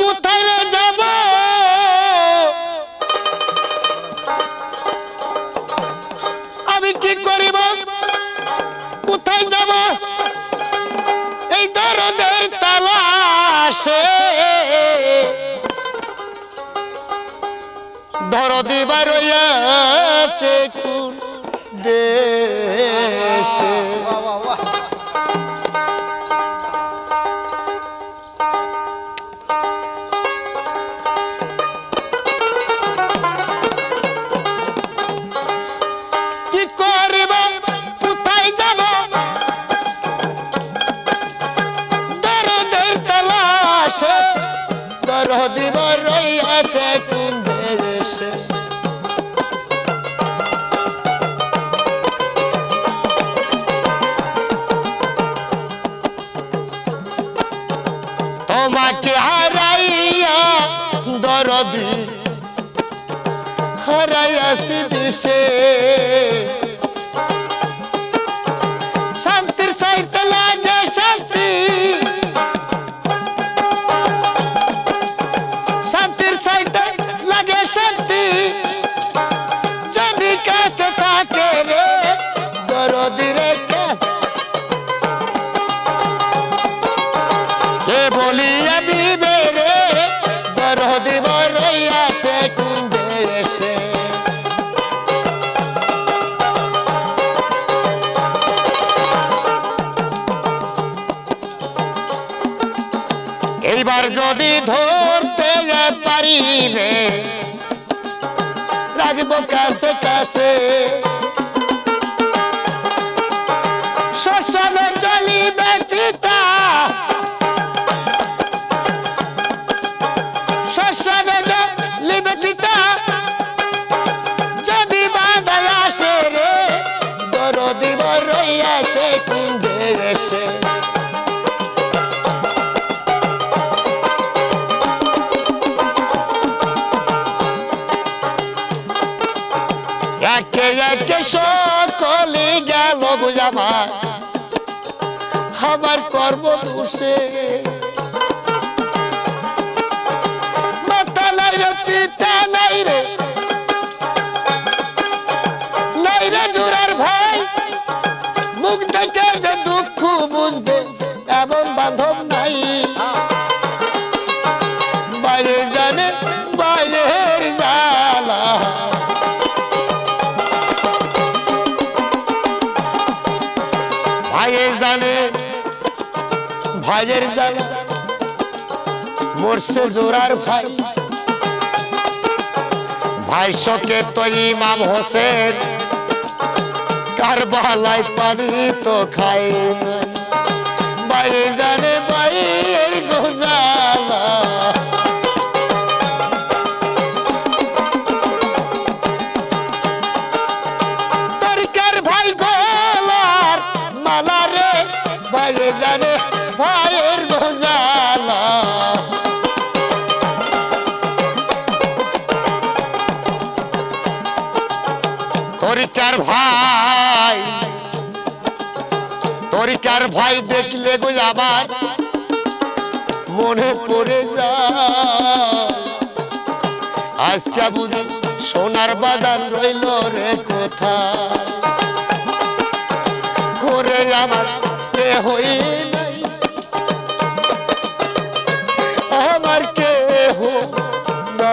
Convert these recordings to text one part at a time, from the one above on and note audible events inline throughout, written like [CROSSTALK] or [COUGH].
কোথায় যাব? আমি কি করিব? কোথায় যাব? এই দরদের তালাশে। দরদি বারোয়াছে কোন দেশে? বাহ বাহ। দরদি বারোয়াছে কোন দেশে তোমাকে হারাইয়া দরদি হারাইয়াছি দিশে যদি ধরতে পারি রে রাখবো কাছে কাছে একে সকলে গেল বুঝাবার আমার কর্ম দোষে মাথা নাই রে পিতা নাই রে। নাই রে জোরার ভাই, মুখ দেখে দুঃখ বুঝবে, এমন বান্ধব নাই ভাইয়ের জানে মরছে জোরার ভাই। ভাই শোকে তো ইমাম হোসেন কারবালাই পানি তো খাই বাইরে তরিকার ভাই তরিকার ভাই দেখলে গো আমার মনে পড়ে যায়। আজকে বুঝি সোনার বাজার রইল রে কোথায়? ঘুরে আমার কে হই আমার কে হো না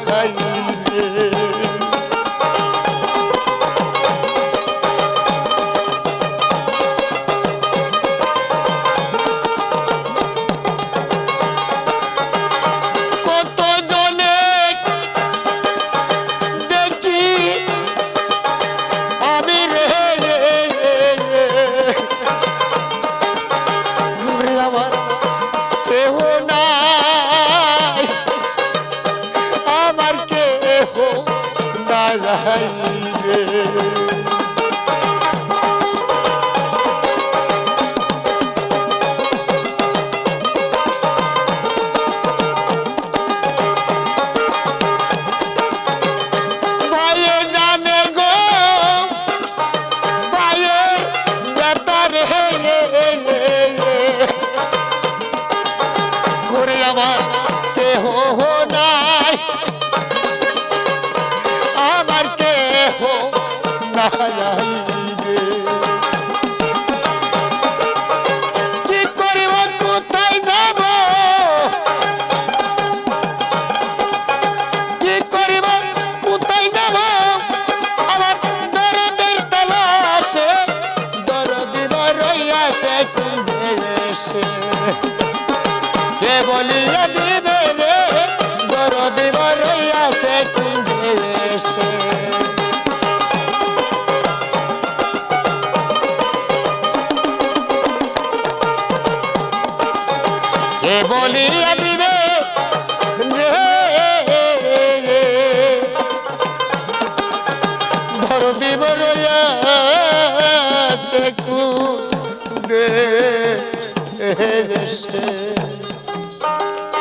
Bahia নাই রে [LAUGHS] নাই কুদে এসে